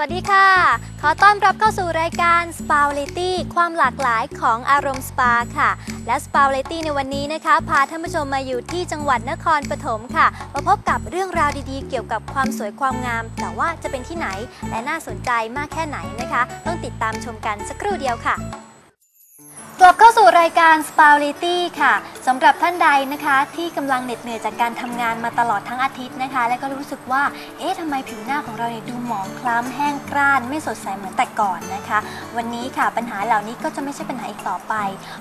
วัสดีค่ะ ขอต้อนรับเข้าสู่รายการ s p a l i t y ความหลากหลายของอารมณ์สปาค่ะ และ s p a l i t y ในวันนี้นะคะ พาท่านผู้ชมมาอยู่ที่จังหวัดนครปฐมค่ะ มาพบกับเรื่องราวดีๆ เกี่ยวกับความสวยความงาม แต่ว่าจะเป็นที่ไหนและน่าสนใจมากแค่ไหนนะคะ ต้องติดตามชมกันสักครู่เดียวค่ะ กลับเข้าสู่รายการ s p a l i t y ค่ะสำหรับท่านใดนะคะ ที่กำลังเหน็ดเหนื่อยจากการทำงานมาตลอดทั้งอาทิตย์นะคะ และก็รู้สึกว่า เอ๊ะทำไมผิวหน้าของเราเนี่ยดูหมองคล้ำแห้งกร้าน ไม่สดใสเหมือนแต่ก่อนนะคะ วันนี้ค่ะปัญหาเหล่านี้ก็จะไม่ใช่ปัญหาอีกต่อไป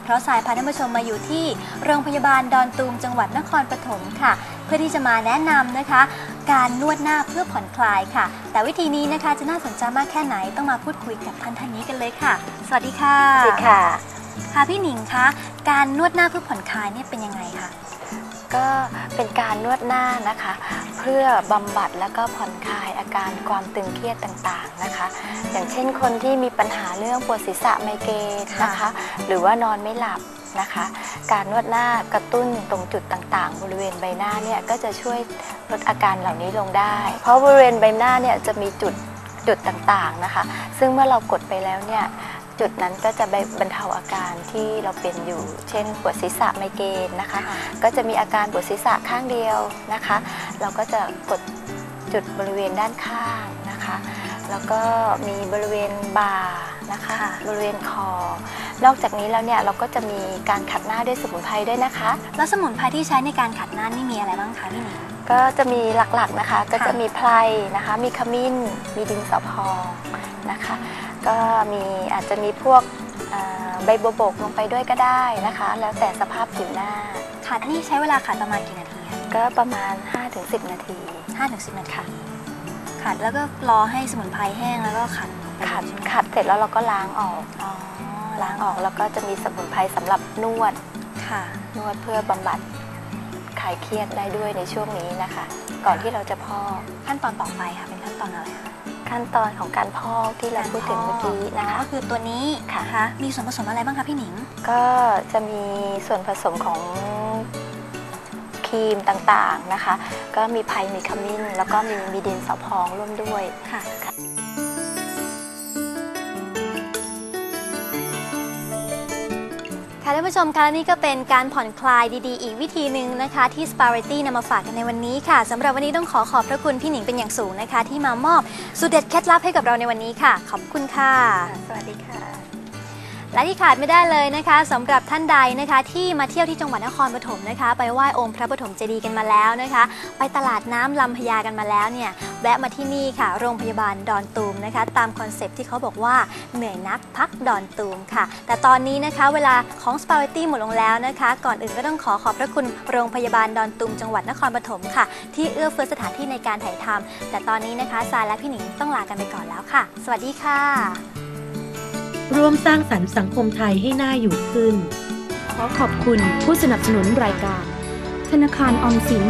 เพราะสายพาท่านผู้ชมมาอยู่ที่โรงพยาบาลดอนตูมจังหวัดนครปฐมค่ะ เพื่อที่จะมาแนะนำนะคะ การนวดหน้าเพื่อผ่อนคลายค่ะ แต่วิธีนี้นะคะจะน่าสนใจมากแค่ไหนต้องมาพูดคุยกับท่านท่านนี้กันเลยค่ะ สวัสดีค่ะสวัสดีค่ะ ค่ะพี่หนิงคะการนวดหน้าเพื่อผ่อนคลายเนี่ยเป็นยังไงคะก็เป็นการนวดหน้านะคะ เพื่อบำบัดแล้วก็ผ่อนคลายอาการความตึงเครียดต่างๆนะคะ อย่างเช่นคนที่มีปัญหาเรื่องปวดศีรษะไมเกรนนะคะ หรือว่านอนไม่หลับนะคะ การนวดหน้ากระตุ้นตรงจุดต่างๆ บริเวณใบหน้าเนี่ยก็จะช่วยลดอาการเหล่านี้ลงได้ เพราะบริเวณใบหน้าเนี่ยจะมีจุดจุดต่างๆนะคะ ซึ่งเมื่อเรากดไปแล้วเนี่ย จุดนั้นก็จะไปบรรเทาอาการที่เราเป็นอยู่ เช่นปวดศีรษะไมเกรนนะคะ ก็จะมีอาการปวดศีรษะข้างเดียวนะคะ เราก็จะกดจุดบริเวณด้านข้างนะคะ แล้วก็มีบริเวณบ่านะคะบริเวณคอ นอกจากนี้แล้วเนี่ยเราก็จะมีการขัดหน้าด้วยสมุนไพรด้วยนะคะ แล้วสมุนไพรที่ใช้ในการขัดหน้านี่มีอะไรบ้างคะพี่หนิง ก็จะมีหลักๆนะคะ ก็จะมีไพรนะคะ มีขมิ้น มีดินสอพองนะคะ ก็มีอาจจะมีพวกเอ่อใบบัวบกลงไปด้วยก็ได้นะคะ แล้วแต่สภาพผิวหน้าขัดนี่ใช้เวลาขัดประมาณกี่นาทีคะก็ประมาณ 5-10 นาทีห้าถึงสิบนาทีขัดแล้วก็รอให้สมุนไพรแห้งแล้วก็ขัดออกไปขัดใช่ไหมขัดเสร็จแล้วเราก็ล้างออกอ๋อล้างออกแล้วก็จะมีสมุนไพรสำหรับนวดค่ะ นวดเพื่อบำบัด คลายเครียดได้ด้วยในช่วงนี้นะคะ ก่อนที่เราจะพอกขั้นตอนต่อไปค่ะ เป็นขั้นตอนอะไรคะขั้นตอนของการพอกที่เราพูดถึงเมื่อกี้นะคะก็คือตัวนี้ค่ะนมีส่วนผสมอะไรบ้างคะพี่หนิง ก็จะมีส่วนผสมของครีมต่างๆนะคะ ก็มีไพรมีขมิ้น แล้วก็มีมีดินสอพองร่วมด้วยค่ะ ค่ะท่านผู้ชมคะนี่ก็เป็นการผ่อนคลายดีๆ อีกวิธีหนึ่งนะคะ ที่ s p a r i t y นำมาฝากกันในวันนี้ค่ะสำหรับวันนี้ต้องขอขอบพระคุณพี่หนิงเป็นอย่างสูงนะคะ ที่มามอบสูตรเด็ดเคล็ดลับให้กับเราในวันนี้ค่ะ ขอบคุณค่ะ สวัสดีค่ะ และที่ขาดไม่ได้เลยนะคะสำหรับท่านใดนะคะ ที่มาเที่ยวที่จังหวัดนครปฐมนะคะ ไปไหว้องค์พระปฐมเจดีย์กันมาแล้วนะคะ ไปตลาดน้ำลำพญากันมาแล้วเนี่ยแวะมาที่นี่ค่ะ โรงพยาบาลดอนตูมนะคะ ตามคอนเซปที่เขาบอกว่าเหนื่อยนักพักดอนตูมค่ะ แต่ตอนนี้นะคะเวลาของ s p a r i t y หมดลงแล้วนะคะ ก่อนอื่นก็ต้องขอขอบพระคุณโรงพยาบาลดอนตูมจังหวัดนครปฐมค่ะ ที่เอื้อเฟื้อสถานที่ในการถ่ายทำแต่ตอนนี้นะคะทรายและพี่หนิงต้องลากันไปก่อนแล้วค่ะ สวัสดีค่ะ ร่วมสร้างสรรค์สังคมไทยให้น่าอยู่ขึ้น ขอขอบคุณผู้สนับสนุนรายการ ธนาคารออมสิน